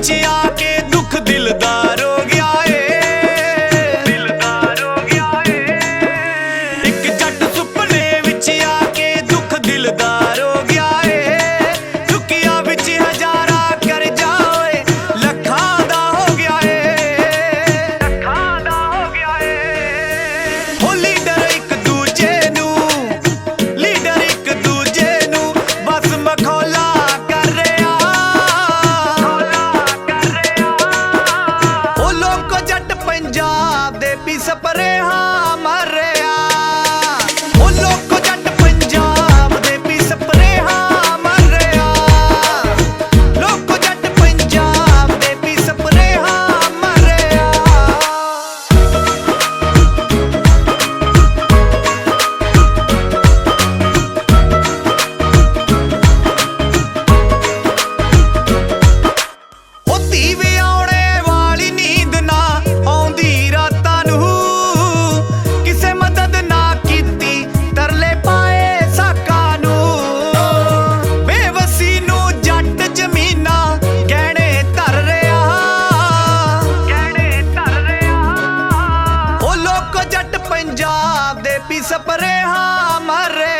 ਵਿੱਚ ਆ ਕੋ ਜੱਟ ਪੰਜਾਬ ਦੇ ਵੀ ਸਪਰੇਹਾ ਮਰੇ।